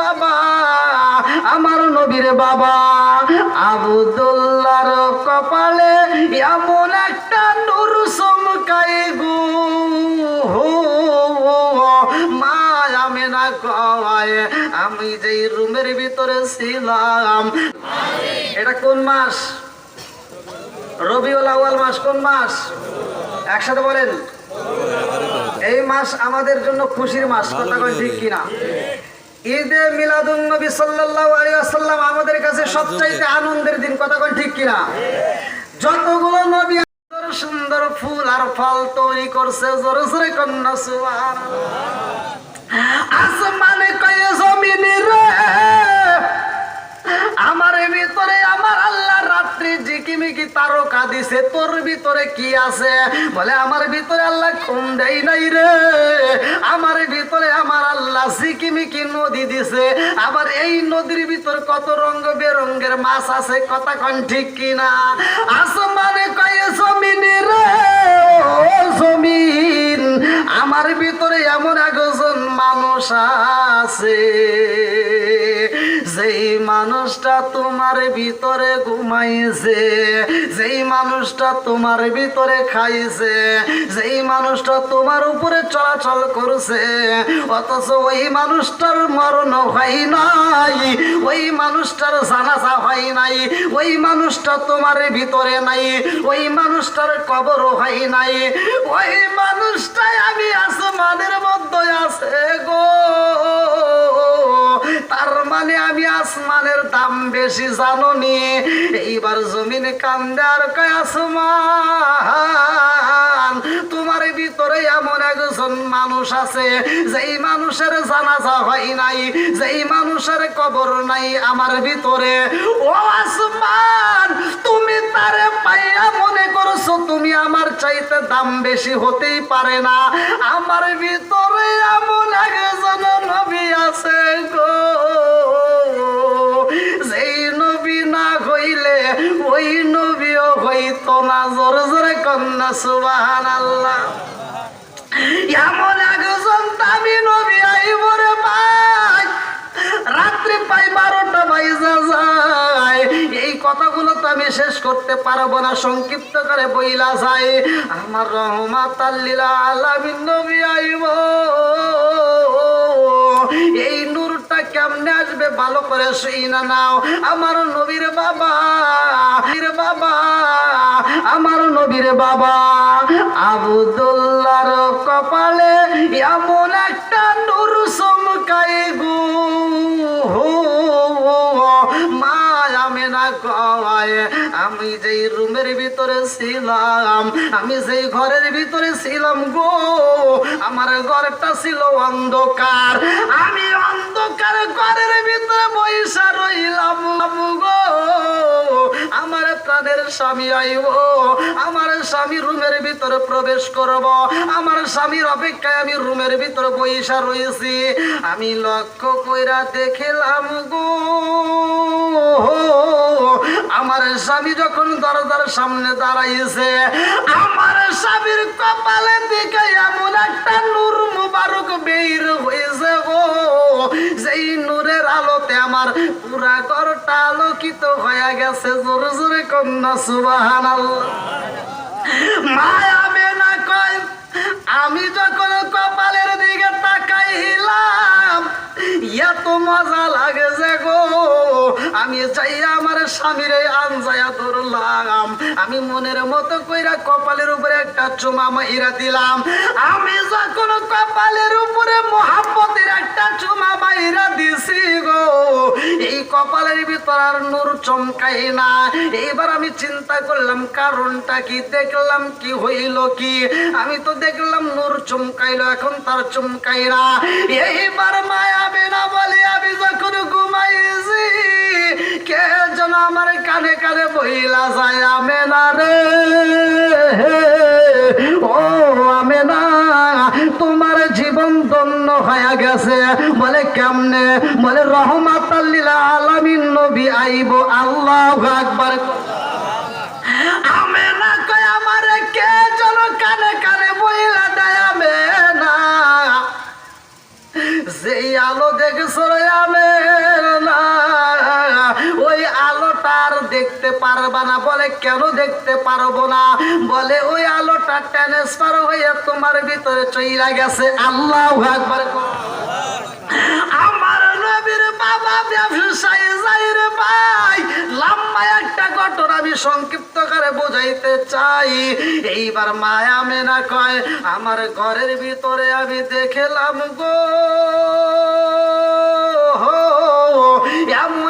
বাবা, আমার নবীর বাবা। আবুদুল্লার কপালে এমন একটা নূর চমকাই গো। আমি না যেই রুমের ভিতরে ছিলাম। এটা কোন মাস? রবিউল আউয়াল মাস কোন মাস? একসাথে বলেন। এই মাস আমাদের জন্য খুশির মাস, কথা ঠিক কিনা? ঈদে মিলাদুল নবী সাল্লাল্লাহু আলাইহি ওয়াসাল্লাম আমাদের কাছে সবচাইতে আনন্দের দিন কথা ঠিক কিনা? যতগুলো নবী সুন্দর সুন্দর ফুল আর ফল তৈরি করছে জোরে জোরে কন্যা সুবহানাল্লাহ। আসমানে কয়ে জমিনে রে? আমার ভিতরে তারকা দিছে, তোর ভিতরে কি আছে? বলে, আমার ভিতরে আল্লাহ ঘুম দেয় নাই রে। আমার ভিতরে আমার আল্লাহ সিকিমিকি নদী দিছে। আবার এই নদীর ভিতর কত রঙ বেরঙ্গের মাছ আছে, কথা কন ঠিক কিনা? আসমানে কয়ে, জমিনে রে জমিন, আমার ভিতরে এমন একজন মানুষ আছে। যেই মানুষটা তোমার ভিতরে ঘুমাইছে, যেই মানুষটা তোমার ভিতরে খাইছে, যেই মানুষটা তোমার উপরে চলাচল করছে, অথচ ওই মানুষটার মরণ হয় নাই, ওই মানুষটার জানাজা হয় নাই, ওই মানুষটা তোমার ভিতরে নাই, ওই মানুষটার কবর হয় নাই, ওই মানুষটাই আমি আসমানের মধ্যে আছে গো। তার মানে আমি আসমানের দাম বেশি জানো নি এইবার জমিনে কান্দার কয় আসমান? তোমার ভিতরে এমন একজন মানুষ আছে, যেই মানুষের জানাজা হয় নাই, যেই মানুষের কবর নাই আমার ভিতরে। ও আসমান, তুমি তারে পাইয়া মনে করছ, তুমি আমার চাইতে দাম বেশি হতেই পারে না। আমার ভিতরে এমন একজন নবী আছে গো। হইলে ওই নবীও হইতো না। জোরে জোরে কন্যা সুবাহান আল্লাহ এমন একজন দামি নবী আইব রে ভাই। রাত্রি পাই বারোটা বাইজা যায়। এই কথাগুলো তো আমি শেষ করতে পারব না, সংক্ষিপ্ত করে বইলা যায়। আমার রহমাত আল্লিলা আলামিন নবী আইব। কেমনে আসবে, ভালো করে শুই না নাও। আমার নবীর বাবা বাবা, আমার নবীর বাবা। আবুদুল্লার কপালে এমন একটা আমি যেই রুমের ভিতরে ছিলাম, আমি যেই ঘরের ভিতরে ছিলাম গো, আমার ঘরটা ছিল অন্ধকার। আমি অন্ধকার ঘরের স্বামী আইব, আমার স্বামী রুমের ভিতরে প্রবেশ করব। আমার স্বামীর অপেক্ষায় আমি রুমের ভিতরে বৈশা রয়েছি আমি লক্ষ্য কইরা দেখলাম গো, আমার স্বামী যখন দরজার সামনে দাঁড়াইছে, আমার স্বামীর কপালে দিকে এমন একটা নূর মুবারক বের হয়েছে গো, যেই নূরের আলোতে আমার পুরা ঘরটা আলোকিত হয়ে গেছে। জোরে জোরে কন্যা সুবাহান মায়া বেনা কয় আমি যখন কপালের দিকে তাকাইলাম এত মজা লাগে যে গো। আমি চাই আমার স্বামীর আনজায়া ধরলাম। আমি মনের মতো কইরা কপালের উপরে একটা চুমা মাইরা দিলাম। আমি যখন কপালের উপরে মোহাম্মতের একটা চুমা মাইরা দিছি গো, এই কপালের ভিতর আর নূর চমকাই না। এইবার আমি চিন্তা করলাম, কারণটা কি? দেখলাম কি হইল কি? আমি তো দেখলাম নূর চমকাইলো, এখন তার চমকাই না। এইবার মায়া বেনা বলে, আমি যখন ঘুমাইছি, কে যেন আমার কানে কানে বইলা যায় আমে না রে। ও আমে না তোমার জীবন ধন্য হয়ে গেছে। বলে কেমনে? বলে রহমাত আলামিন, নবী আইব, আল্লাহ আকবার। কেন দেখতে পারব না? বলে, ওই আলোটা ট্রান্সফার হয়ে তোমার ভিতরে চইলা গেছে। আল্লাহ একবার আমার নবীর বাবা ব্যবসায়ী যাই রে ভাই, লম্বা একটা ঘটনা আমি সংক্ষিপ্ত করে বোঝাইতে চাই। এইবার মায়া মেনা কয়, আমার ঘরের ভিতরে আমি দেখলাম গো এমন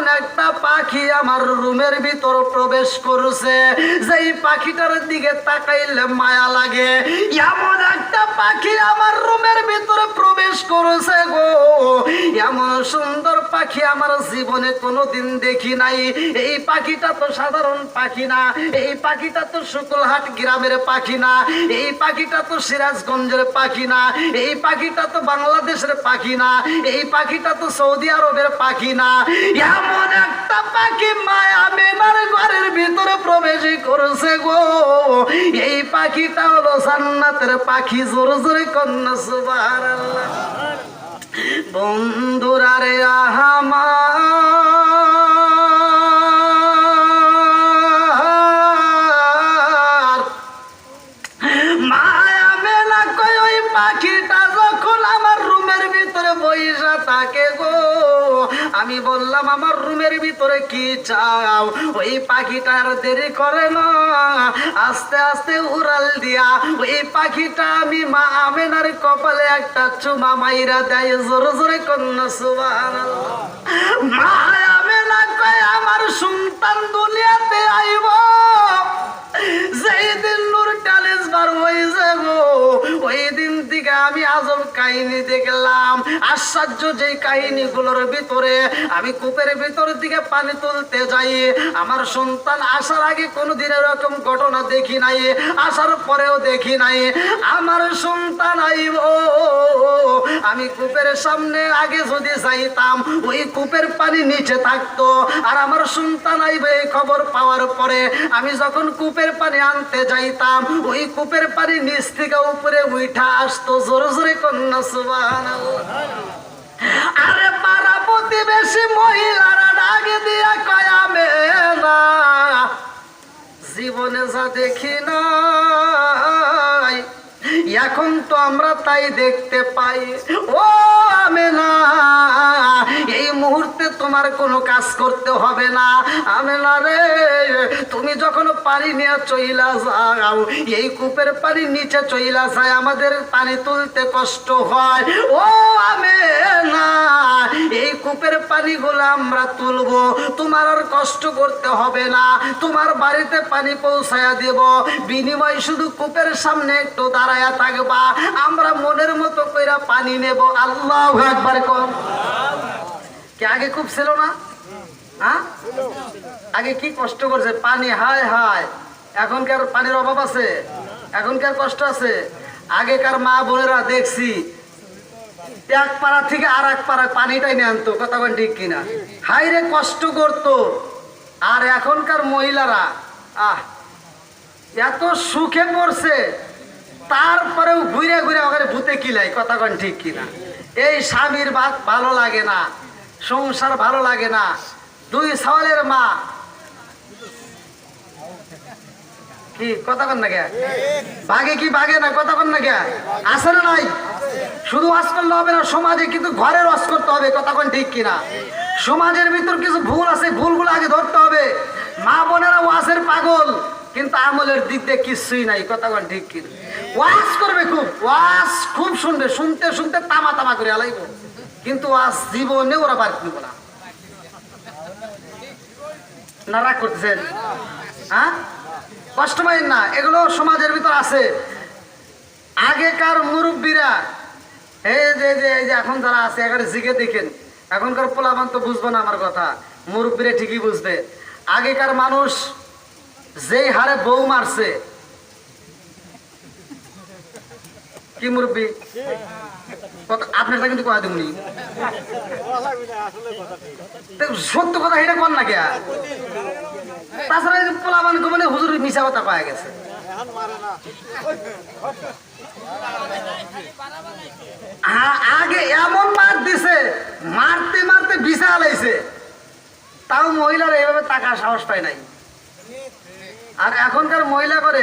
পাখি আমার রুমের ভিতর প্রবেশ করছে। যেই পাখিটার দিকে তাকাইলে মায়া লাগে। এমন একটা পাখি আমার রুমের ভিতরে প্রবেশ করেছে গো। এমন সুন্দর পাখি আমার জীবনে কোনোদিন দেখি নাই। এই পাখিটা তো সাধারণ পাখি না। এই পাখিটা তো শুকুলহাট গ্রামের পাখি না। এই পাখিটা তো সিরাজগঞ্জের পাখি না। এই পাখিটা তো বাংলাদেশের পাখি না। এই পাখিটা তো সৌদি আরবের পাখি না। এমন একটা পাখি মায়া মেনার ঘরের ভিতরে প্রবেশ করেছে গো। এই পাখিটা হলো জান্নাতের পাখি। জোরে জোরে কন্যা, সুবহানাল্লাহ। বন্ধুরা রে আহামার আমি বললাম, আমার রুমের ভিতরে কি চাও? ওই পাখিটার দেরি করে না। আস্তে আস্তে উড়াল দিয়া, ওই পাখিটা আমি মা আমেনার কপালে একটা চুমা মাইরা দেয়, জোরে জোরে কন্যা সুবাহ মা আমেনা কয়, আমার সন্তান দুনিয়াতে আইব। নূর বার হয়ে যাব ওই দিন থেকে আমি আজব কাহিনী দেখলাম। আশ্চর্য যে কাহিনীগুলোর ভিতরে আমি কূপের পানি তুলতে যাই। আমার সন্তান আসার আগে কোনোদিন এরকম ঘটনা দেখি নাই, আসার পরেও দেখি নাই। আমার সন্তান আইব, আমি কূপের সামনে আগে যদি যাইতাম, ওই কূপের পানি নিচে থাকতো। আর আমার সন্তান আইবে খবর পাওয়ার পরে, আমি যখন কূপের পানি আনতে যাইতাম। ওই কূপের পানি নিচ থেকে উপরে উঠা আসতো। জোরে জোরে কন্যা সুবান আরে পাড়া প্রতিবেশী মহিলারা ডাকে দিয়া কয়া মেলা জীবনে যা দেখি নাই এখন তো আমরা তাই দেখতে পাই। ও আমি না এই মুহূর্তে তোমার কোনো কাজ করতে হবে না। আমি না রে, তুমি যখন পানি নিয়ে চইলা যাও, এই কূপের পানি নিচে চইলা যায়, আমাদের পানি তুলতে কষ্ট হয়। ও আমি না এই কূপের পানিগুলো আমরা তুলবো। তোমার আর কষ্ট করতে হবে না। তোমার বাড়িতে পানি পৌঁছায়া দেব। বিনিময় শুধু কূপের সামনে একটু দাঁড়ায়া থাকবা, আমরা মনের মতো কইরা পানি নেব। আল্লাহ একবার কম কে আগে খুব ছিল না? হ্যাঁ? আগে কি কষ্ট করছে? পানি, হায় হায়। এখনকার পানির অভাব আছে। এখনকার কষ্ট আছে। আগেকার মা বোনেরা দেখছি, এক পাড়া থেকে আর এক পাড়া পানিটাই নিয়ে আনতো। কথা ঠিক কিনা? হাইরে কষ্ট করতো। আর এখনকার মহিলারা, আহ, এত সুখে পড়ছে। তারপরেও ঘুরে ঘুরে ওখানে ভূতে কিলাই কথা কন ঠিক কিনা? এই স্বামীর বাদ ভালো লাগে না, সংসার ভালো লাগে না। দুই সওয়ালের মা। কি, কথা কন না কে? বাঘে কি বাঘে না, কথা কন না কে? আছে না নাই? শুধু ওয়াজ করলে হবে না সমাজে কিন্তু ঘরের ওয়াজ করতে হবে, কথা কন ঠিক কিনা? সমাজের ভিতর কিছু ভুল আছে, ভুলগুলো আগে ধরতে হবে। মা বোনেরা ওয়াজের পাগল, কিন্তু আমলের দিক দিয়ে কিছুই নাই, কথা কন ঠিক কিনা? ওয়াজ করবে খুব, ওয়াজ খুব শুনবে, শুনতে শুনতে তামা তামা করে আলাইব। কিন্তু ওয়াজ জীবনে ওরা বার করব না। না, রাগ করতেছেন? হ্যাঁ? কষ্ট পাইন না, এগুলো সমাজের ভিতর আছে। আগেকার মুরব্বীরা, এই যে এই যে এখন যারা আছে এখানে জিগে দেখেন। এখনকার পোলাবান তো বুঝব না আমার কথা। মুরব্বীরা ঠিকই বুঝবে। আগেকার মানুষ যেই হারে বউ মারছে কি মুরব্বী? আপনারটা কিন্তু কয়া দেবনি। সত্য কথা এটা কর না কে তাছাড়া পোলাবান মানে হুজুর মিশা কথা পাওয়া গেছে। আগে এমন মার দিছে, মারতে মারতে বিছা আলাইছে তাও মহিলারা এভাবে টাকা সাহস পায় নাই। আর এখনকার মহিলা করে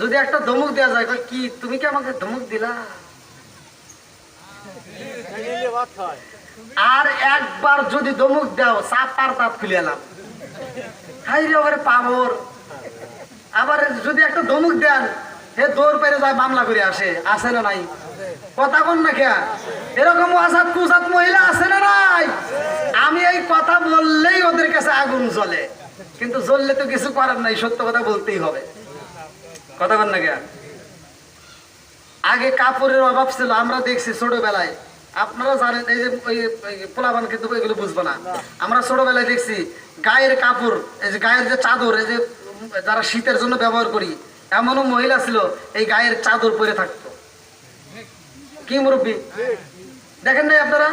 যদি একটা ধমক দেওয়া যায় কি, তুমি কি আমাকে ধমক দিলা? আর একবার যদি ধমক দাও চাপার দাঁত খুলে এলাম। হাই পাবর আবার যদি একটা ধমক দেন, হে দৌড় পেরে যায়, মামলা করে আসে। আসে না নাই? কথা কন না খেয়া এরকম আসাদ কুসাদ মহিলা আছে না নাই? আমি এই কথা বললেই ওদের কাছে আগুন জ্বলে। কিন্তু জ্বললে তো কিছু করার নাই, সত্য কথা বলতেই হবে। কথা কন না আগে কাপড়ের অভাব ছিল, আমরা দেখছি ছোটবেলায়। আপনারা জানেন, এই যে পোলাবান কিন্তু এগুলো বুঝব না। আমরা ছোটবেলায় দেখছি, গায়ের কাপড়, এই যে গায়ের যে চাদর, এই যে, যারা শীতের জন্য ব্যবহার করি, এমনও মহিলা ছিল, এই গায়ের চাদর পরে থাকতো। কি মুরব্বী? দেখেন নাই আপনারা?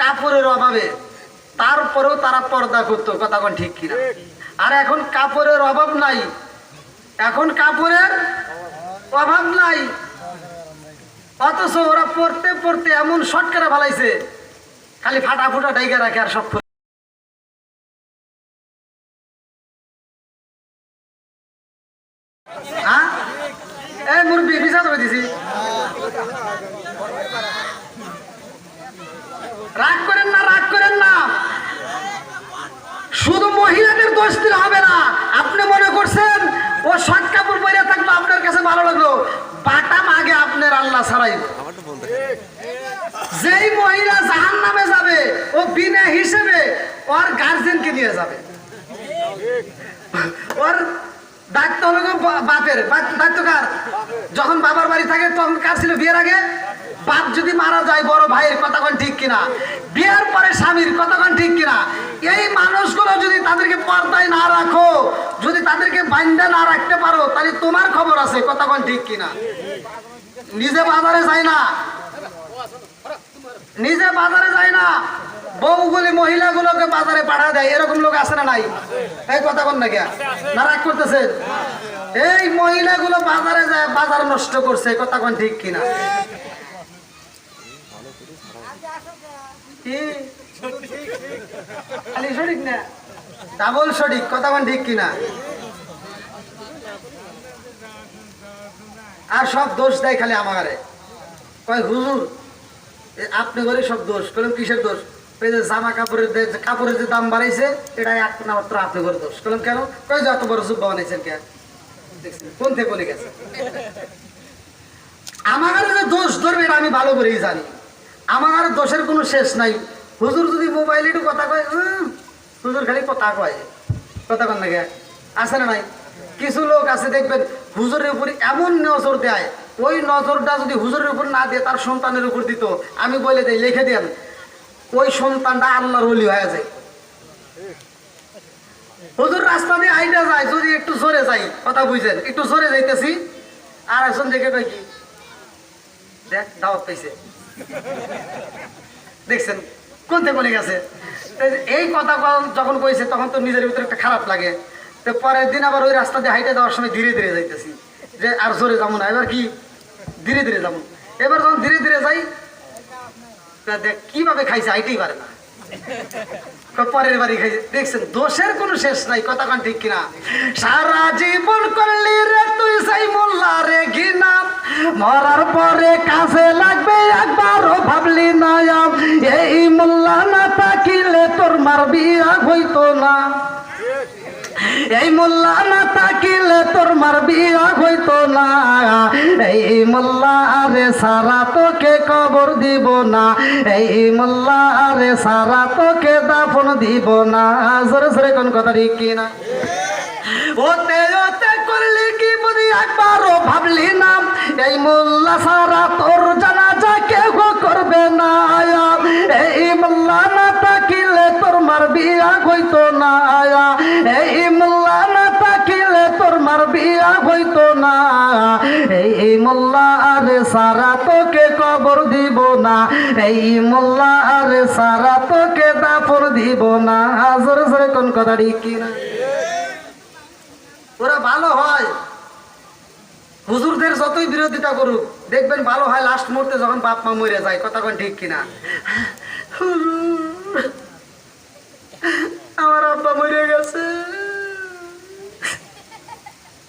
কাপড়ের অভাবে। তারপরেও তারা পর্দা করতো, কথা ঠিক কিনা। আর এখন কাপড়ের অভাব নাই। এখন কাপড়ের অভাব নাই। অথচ ওরা পড়তে পড়তে এমন শটকারা ফালাইছে। খালি ফাটা ফুটা ডাইগা রাখে আর সব। হ্যাঁ? রাগ করেন না, রাগ করেন না। শুধু মহিলাদের দোষ দিলে হবে না আপনি মনে করছেন ও শর্ট কাপড় পরে থাকল আপনার কাছে ভালো লাগল বাটাম আগে আপনার আল্লাহ ছাড়াই। যেই মহিলা জাহান নামে যাবে, ও বিনা হিসেবে ওর গার্জেনকে নিয়ে যাবে। ওর দায়িত্ব বাপের। দায়িত্ব কার? যখন বাবার বাড়ি থাকে, তখন কার ছিল বিয়ের আগে? বাপ যদি মারা যায়, বড় ভাইয়ের কথা কোন ঠিক কিনা? বিয়ের পরে স্বামীর কথা কোন ঠিক কিনা? এই মানুষগুলো যদি তাদেরকে পর্দায় না রাখো, যদি তাদেরকে বাইন্দা না রাখতে পারো, তাহলে তোমার খবর আছে কোন ঠিক কিনা? নিজে বাজারে যায় না। নিজে বাজারে যায় না। বউগুলি মহিলাগুলোকে বাজারে পাঠা দেয়, এরকম লোক আছে না নাই? এই কথা বল না কে? না রাগ করতেছে? এই মহিলাগুলো বাজারে যায়, বাজার নষ্ট করছে কথা কোন ঠিক কিনা? সঠিক না? ডাবল সঠিক, কথা কোন ঠিক কিনা? আর সব দোষ দেয় খালি আমারে। কয়, হুজুর আপনি করে সব দোষ। কলম কিসের দোষ? যে জামা কাপড়ের যে যে কাপড়ের যে দাম বাড়াইছে এটা এক না মাত্র আপনি করে দোষ। কলম কেন? কই যত বড় জুব্বা বানাইছেন কে কোন থেকে বলে গেছে? আমার যে দোষ ধরবে এটা আমি ভালো করেই জানি। আমার দোষের কোনো শেষ নাই। হুজুর যদি মোবাইলে একটু কথা কয় হুজুর খালি কথা কয়। কথা কন নাকি আছে না নাই? কিছু লোক আছে, দেখবেন হুজুরের উপর এমন নজর দেয়, ওই নজরটা যদি হুজুরের উপর না দিয়ে, তার সন্তানের উপর দিত। আমি বলে দেই, লিখে দেন, ওই সন্তানটা আল্লাহর ওলি হয়ে যায়। হুজুর রাস্তা দিয়ে আইটা যায়, যদি একটু জোরে যাই, কথা বুঝছেন একটু জোরে যাইতেছি, আর একজন দেখে কয় কি, দেখ, দাওয়াত পাইছে। দেখছেন, কোন থেকে গেছে? এই কথা যখন কইছে, তখন তো নিজের ভিতরে একটা খারাপ লাগে। তো পরের দিন আবার ওই রাস্তা দিয়ে হাইটে যাওয়ার সময় ধীরে ধীরে যাইতেছি। যে আর জোরে যাব না, এবার কি? ধীরে ধীরে যাব। এবার যখন ধীরে ধীরে যাই দেখ, কীভাবে খাইছে হাইটেই পারে না। পরের বাড়ি খাইছে। দেখছেন, দোষের কোনো শেষ নাই, কথা কান ঠিক কিনা? সারা জীবন করলি রে তুই সেই মোল্লা রে ঘিনা মরার পরে কাছে লাগবে একবারও ভাবলি না এই মোল্লা না তাকিলে তোর মার বিয়া হইতো না। এই মোল্লা না তাকিলে তোর মার বিয়া হইতো না। এই মোল্লা আরে সারা তোকে কবর দিব না। এই মোল্লা আরে সারা তোকে দাফন দিব না। জোরে জোরে কোন কথা ঠিক ওতে ওতে করলি কি বুঝি একবারও ভাবলি না। এই মোল্লা সারা তোর জানাজা কেউ করবে না। এই মোল্লা না তাকিলে তোর মার হইতো না। এই বিয়া হইতো না। এই মোল্লা আরে সারা তোকে কবর দিব না। এই মোল্লা আরে সারা তোকে দাফর দিব না। জোরে জোরে কোন কথা ঠিক কিনা? ওরা ভালো হয়। হুজুরদের যতই বিরোধিতা করুক, দেখবেন ভালো হয় লাস্ট মুহূর্তে যখন বাপ মা মরে যায়, কথা কোন ঠিক কিনা? আমার আব্বা মরে গেছে।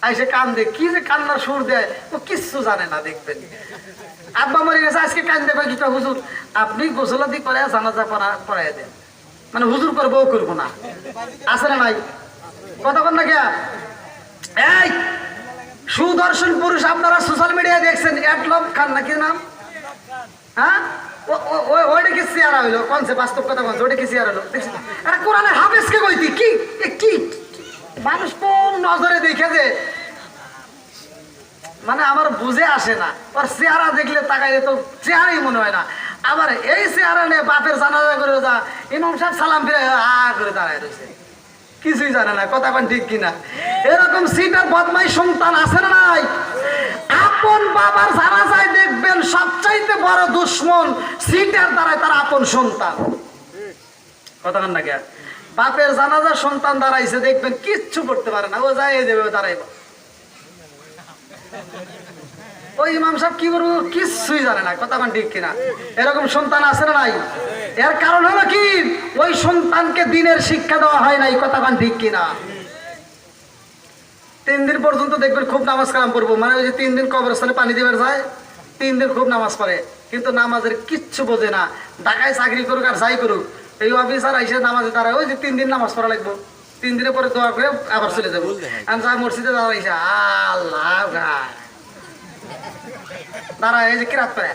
আইসে কান্দে, কি যে কান্নার সুর দেয়, ও কিচ্ছু জানে না দেখবেন। আব্বা মরে গেছে, আজকে কান্দে কয় কিটা হুজুর। আপনি গোসলাদি করে জানাজা পড়া পড়াই দেন। মানে হুজুর করব ও করব না। আছে না নাই? কথা বল না কে এই, সুদর্শন পুরুষ আপনারা সোশ্যাল মিডিয়ায় দেখছেন অ্যাডলব খান নাকি নাম? হ্যাঁ? ওইটা কি চেয়ারা হইল? কোনছে বাস্তব কথা কোনছে ওইটা কি চেয়ারা হলো দেখছি আরে কোরআনের হাফেজকে কইতি, কি? কি? মানুষ কোন নজরে দেখে যে মানে আমার বুঝে আসে না। ওর চেহারা দেখলে তাকাইলে তো চেহারাই মনে হয় না। আবার এই চেহারা নিয়ে বাপের জানাজা করে যা, ইমাম সাহেব সালাম ফিরে আ করে দাঁড়ায় রয়েছে। কিছুই জানে না, কথা কোন ঠিক কিনা। এরকম সিটার বদমাই সন্তান আছে না নাই? আপন বাবার জানা যায় দেখবেন সবচাইতে বড় দুশ্মন সিটার দ্বারাই তার আপন সন্তান। কথা না কে? বাপের জানাজার সন্তান দাঁড়াইছে, দেখবেন কিচ্ছু করতে পারে না। ও যায় এই দেবে দাঁড়াইব। ওই ইমাম সাহেব কি করব? কিছুই জানে না, কথা ঠিক কিনা। এরকম সন্তান আছে না নাই? এর কারণ হলো কি? ওই সন্তানকে দিনের শিক্ষা দেওয়া হয় নাই, কথা ঠিক কিনা। তিন দিন পর্যন্ত দেখবেন খুব নামাজ কালাম করব মানে ওই যে তিন দিন কবরস্থানে পানি দিবার যায়, তিন দিন খুব নামাজ পড়ে। কিন্তু নামাজের কিচ্ছু বোঝে না। ঢাকায় চাকরি করুক আর যাই করুক এই অফিসার আইসে নামাজে দাঁড়ায় ওই যে তিন দিন নামাজ পড়া লাগবো। তিন দিনের পরে দোয়া করে আবার চলে যাব। আমি যা মসজিদে দাঁড়াইছে আল্লাহ গায়। দাঁড়ায় এই যে কিরাত করে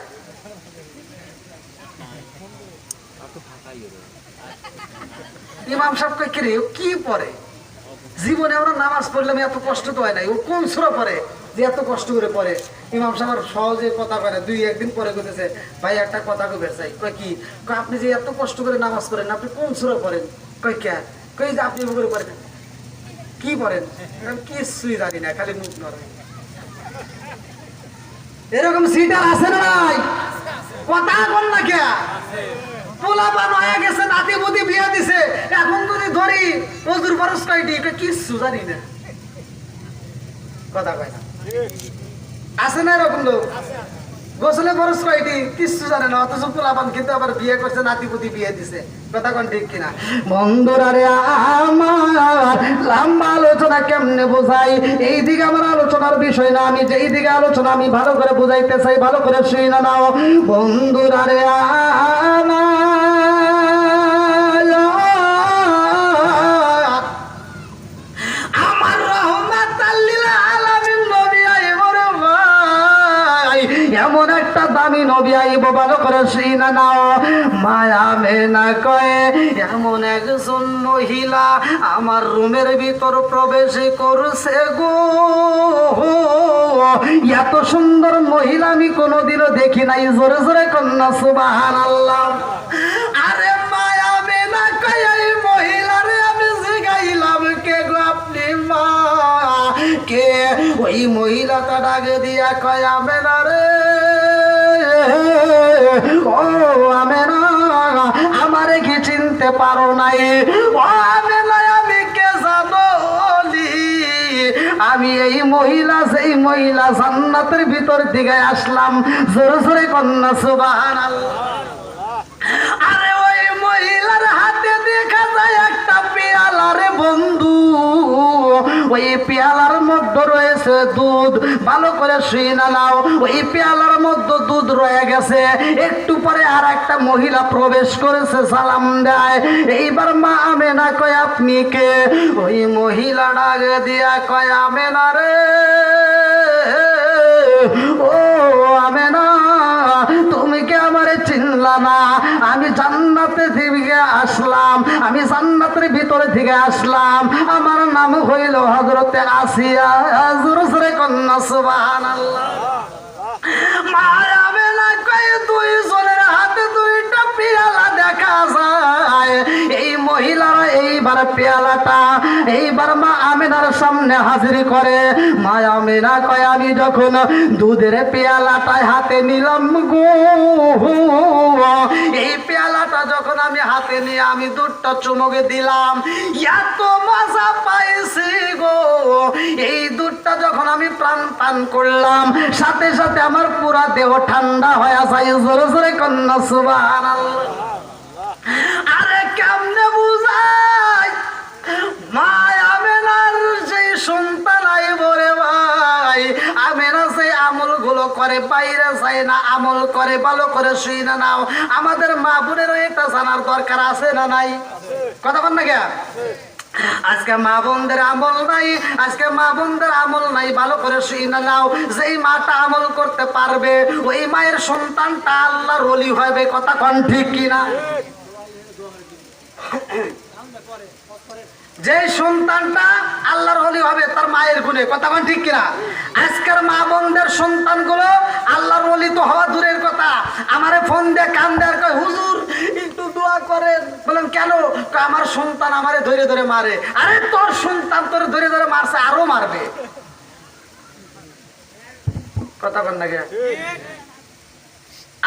ইমাম সাহেব কই কিরে কি পড়ে? জীবনে আমরা নামাজ পড়লাম এত কষ্ট তো হয় নাই ও কোন সুরা পড়ে? যে এত কষ্ট করে পড়ে ইমাম সাহেব সহজে কথা করে দুই একদিন পরে কইতেছে, ভাই, একটা কথা কই চাই। কি? আপনি যে এত কষ্ট করে নামাজ পড়েন, আপনি কোন সুরা পড়েন? কই কে? কই যে আপনি করে পড়েন। কি পড়েন? কিছুই জানি না, খালি মুখ নড়ে। এরকম সিটার আছে না নাই? কথা বল না কে? নাতি দিছে না। কথা কয় না। আছে না এরকম লোক? গোসলে বরস কয়টি কিচ্ছু জানে না, অথচ পোলাপান কিন্তু আবার বিয়ে করছে নাতি বুদি বিয়ে দিছে। ঠিক কিনা? আমার লম্বা আলোচনা কেমনে বোঝাই? এই দিকে আমার আলোচনার বিষয় না, আমি যেই দিকে আলোচনা আমি ভালো করে বুঝাইতে চাই, ভালো করে শুই না নাও। বন্ধুরা রে আমার একটা দামি নবী আইব, ভালো করে না নাও। মায়া মেনা কয়ে, এমন একজন মহিলা আমার রুমের ভিতর প্রবেশ করছে গো। এত সুন্দর মহিলা আমি কোনোদিনও দেখি নাই, জোরে জোরে কন্যা সুবাহান আল্লাহ আরে মায়া মেনা কয়ে, এই মহিলারে আমি জিগাইলাম, কে গো আপনি মা? কে? ওই মহিলাটা ডাকে দিয়া কয় আমি রে ও আমি না আমারে কি চিনতে পারো নাই? আমি না আমি কে আমি এই মহিলা, সেই মহিলা জান্নাতের ভিতর দিকে আসলাম। জোরে জোরে কন্যা সুবাহ আরে মধ্যে রয়েছে দুধ। ভালো করে শুয়ে না নাও। ওই পেয়ালার মধ্যে দুধ রয়ে গেছে। একটু পরে আর একটা মহিলা প্রবেশ করেছে, সালাম দেয়। এইবার মা আমেনা কয়, আপনি কে? ওই মহিলা ডাকে দিয়া কয়, আমেনা রে। ও আমেনা, তুমি কি আমারে চিনলা না? আমি জান্নাতে থেকে আসলাম, আমি জান্নাতের ভিতরে থেকে আসলাম। আমার নাম হইল হজরতে আসিয়া। জোরে কন্যা, সুবহানাল্লাহ। মায়াবে না কয়ে দুই জনের হাতে দুইটা পিয়ালা দেখা যায়। এই মহিলারা এইবার পেয়ালাটা, এইবার মা আমিনার সামনে হাজির করে। মা আমিনা কয়, আমি যখন দুধের পেয়ালাটায় হাতে নিলাম গো, এই পেয়ালাটা যখন আমি হাতে নিয়ে আমি দুধটা চুমুকে দিলাম, এত মজা পাইছি গো। এই দুধটা যখন আমি প্রাণ পান করলাম, সাথে সাথে আমার পুরা দেহ ঠান্ডা হয়ে যায়। জোরে জোরে কন্যা সুবাহ সেই সন্তান ভাই সেই আমলগুলো করে, বাইরে না, আমল করে, ভালো করে নাও। আমাদের মা বোনেরও দরকার আছে না নাই? কথা বল না কে? আজকে মা বোনদের আমল নাই, আজকে মা বোনদের আমল নাই, ভালো করে নাও। যেই মাটা আমল করতে পারবে, ওই মায়ের সন্তানটা আল্লাহর হলি হবে, কথা কন ঠিক কিনা? যে সন্তানটা আল্লাহর হলি হবে, তার মায়ের গুণে। কথা বল ঠিক কিনা? আজকের মা বোনদের সন্তানগুলো আল্লাহর হলি তো হওয়া দূরের কথা। আমারে ফোন দিয়ে কান দেয়ার কয়, হুজুর, একটু দোয়া করেন। বলেন, কেন? আমার সন্তান আমারে ধরে ধরে মারে। আরে, তোর সন্তান তোর ধরে ধরে মারছে, আরও মারবে। কথা বল না?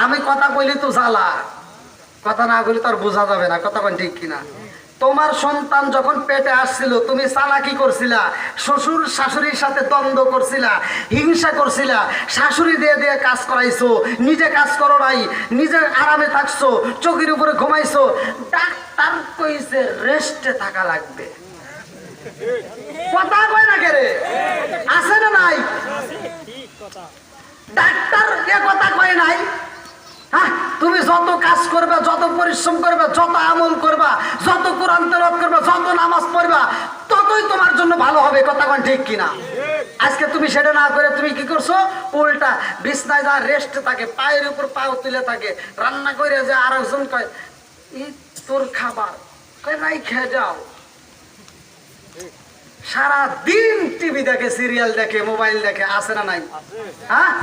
আমি কথা কইলে তো জ্বালা, কথা না কইলে তো আর বোঝা যাবে না, কথা কোন ঠিক কিনা? তোমার সন্তান যখন পেটে আসছিল তুমি চালাকি করছিলা শ্বশুর শাশুড়ির সাথে দ্বন্দ্ব করছিলা হিংসা করছিলা শাশুড়ি দিয়ে দিয়ে কাজ করাইছো নিজে কাজ করো নাই নিজে আরামে থাকছো চোখের উপরে ঘুমাইছো ডাক্তার কইছে রেস্টে থাকা লাগবে। কথা কয় না কে রে? আছে না নাই? ডাক্তার এ কথা কয় নাই? হ্যাঁ তুমি যত কাজ করবে, যত পরিশ্রম করবে, যত আমল করবা, যত কোরআন করবে, যত নামাজ পড়বা, ততই তোমার জন্য ভালো হবে, কথা কোন ঠিক কিনা? আজকে তুমি সেটা না করে তুমি কি করছ? উল্টা বিছনায় যা রেস্ট থাকে, পায়ের উপর পাও তুলে থাকে, রান্না করে যে আরেকজন কয় ই তোর খাবার, কয়, নাই খেয়ে যাও। সারা দিন টিভি দেখে, সিরিয়াল দেখে, মোবাইল দেখে আসে না নাই? হ্যাঁ?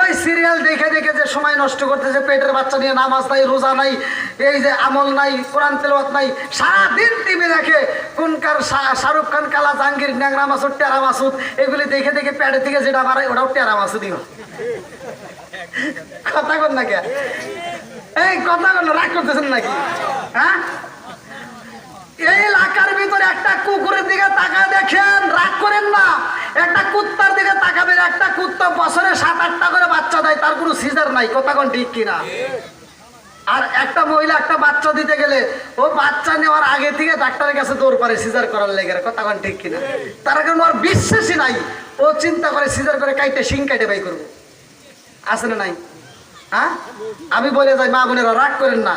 ওই সিরিয়াল দেখে দেখে যে সময় নষ্ট করতেছে, পেটের বাচ্চা নিয়ে নামাজ নাই, রোজা নাই, এই যে আমল নাই, কোরআন তেলাওয়াত নাই সারা দিন টিভি দেখে কোনকার শাহরুখ খান, কালা জাহাঙ্গীর, ন্যাংরা মাসুদ, টেরা মাসুদ, এগুলি দেখে দেখে পেটে থেকে যেটা বাড়ায়, ওটাও টেরা মাসুদই। কথা কর না কে? এই, কথা কর রাগ করতেছেন নাকি? হ্যাঁ? এই এলাকার ভিতরে একটা কুকুরের দিকে তাকা দেখেন, রাগ করেন না। একটা কুত্তার দিকে তাকাবেন, একটা কুত্তা বছরে সাত আটটা করে বাচ্চা দেয়, তার কোনো সিজার নাই, কথা কোন ঠিক কিনা? আর একটা মহিলা একটা বাচ্চা দিতে গেলে, ও বাচ্চা নেওয়ার আগে থেকে ডাক্তারের কাছে দৌড় পারে সিজার করার লেগে কথা কোন ঠিক কিনা? তার কারণ ওর বিশ্বাসই নাই, ও চিন্তা করে সিজার করে কাইটে শিং কাইটে বাই করব। আছে না নাই? হ্যাঁ? আমি বলে যাই, মা বোনেরা, রাগ করেন না।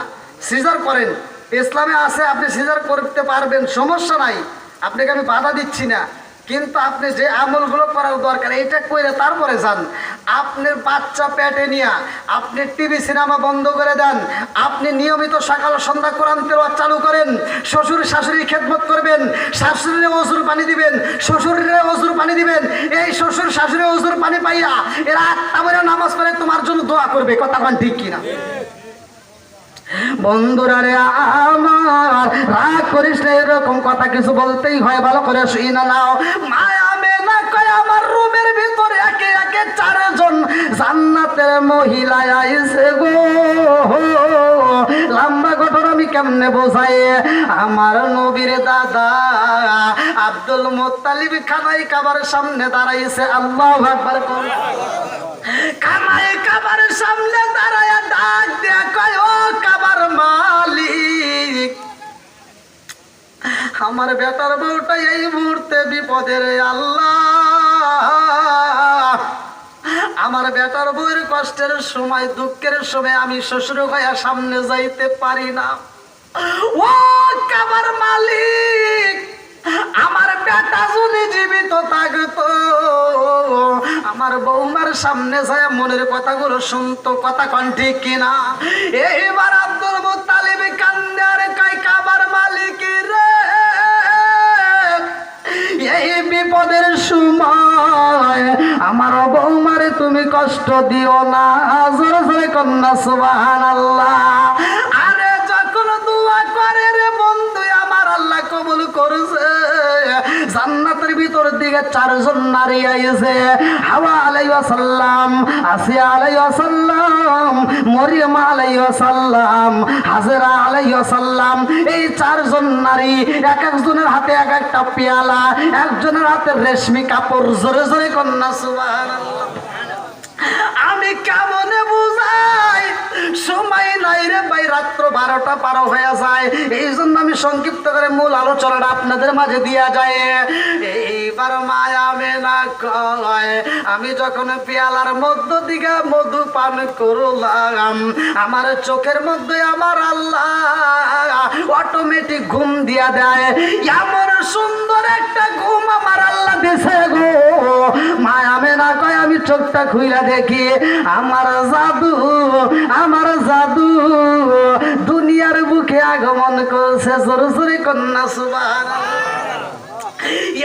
সিজার করেন ইসলামে আছে, আপনি সিজার করতে পারবেন, সমস্যা নাই। আপনাকে আমি বাধা দিচ্ছি না। কিন্তু আপনি যে আমলগুলো করার দরকার এটা করে তারপরে যান। আপনার বাচ্চা পেটে নিয়ে, আপনি টিভি, সিনেমা বন্ধ করে দেন। আপনি নিয়মিত সকাল সন্ধ্যা কোরআন তেলাওয়াত চালু করেন। শ্বশুর, শাশুড়ি খেদমত করবেন। শাশুড়িরে অজুর পানি দিবেন। শ্বশুরে অজুর পানি দিবেন। এই শ্বশুর শাশুড়ি অজুর পানি পাইয়া এরা আত্মা নামাজ পড়ে, তোমার জন্য দোয়া করবে। কথা ঠিক কিনা? বন্ধুরা রে আমার, রাগ করিস না, এরকম কথা কিছু বলতেই হয়, ভালো করে শুই না নাও। মায়া মেনা কয় আমার রুমের ভিতরে একে একে চারজন জান্নাতের মহিলা আইসে গো। লম্বা ঘটনা আমি কেমনে বোঝাই? আমার নবীর দাদা আব্দুল মোত্তালিব খানাই কাবার সামনে দাঁড়াইছে, আল্লাহ আকবার। কোন কামাই কাবার সামনে দাঁড়ায় ডাক দেয়া কয়, ও কাবার মালিক, আমার বেটার বউটা এই মুহূর্তে বিপদের আল্লাহ। আমার বেটার বউয়ের কষ্টের সময়, দুঃখের সময় আমি শ্বশুর ভাইয়া সামনে যাইতে পারি না। ও কাবার মালিক আমার বেটা যদি জীবিত থাকতো। আমার বৌমার সামনে যায় মনের কথাগুলো শুনতো। কথা কন ঠিক কিনা? এইবার আব্দুল মুতালিব কান্দার কাই কাবার মালিক রে? এই বিপদের সময় আমার বৌমারে তুমি কষ্ট দিও না। জোরে জোরে কন্যা সুবাহান আল্লাহ আরে যখন দোয়া করে রে বন্ধু, আমার আল্লাহ কবুল করছে। জান্নাতের ভিতর দিকে চারজন নারী আইছে। হাওয়া আলাই সাল্লাম আসিয়া আলাই সাল্লাম মরিয়ম আলাই সাল্লাম হাজরা আলাই সাল্লাম এই চারজন নারী এক একজনের হাতে এক একটা পেয়ালা, একজনের হাতে রেশমি কাপড়, জোরে জোরে কন্যা, সুবহানাল্লাহ। আমি কেমনে বুঝাই? সময় নাই রে ভাই, রাত্র বারোটা পার হয়ে যায়। এই জন্য আমি সংক্ষিপ্ত করে মূল আলোচনাটা আপনাদের মাঝে দিয়া যায়। এইবার মায়া মেনা কয়, আমি যখন পেয়ালার মধ্য দিকে মধু পান করলাম, আমার চোখের মধ্যে আমার আল্লাহ অটোমেটিক ঘুম দিয়া দেয়। এমন সুন্দর একটা ঘুম আমার আল্লাহ দেশে গো। মায়া মেনা কয়, আমি চোখটা খুইলা দেখি। আমার জাদু আমার জাদু, দুনিয়ার বুকে আগমন করছে জোরে জোরে কন্যা সুবাহ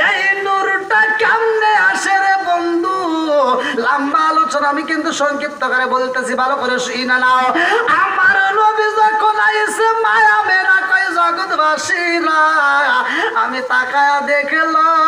এই নূরটা কেমনে আসে রে বন্ধু? লম্বা আলোচনা, আমি কিন্তু সংক্ষিপ্ত করে বলতেছি, ভালো করে শুই না, নাও। আমার নবী যখন আইসে মায়া মেরা কয়, জগৎবাসীরা, আমি তাকায়া দেখলাম।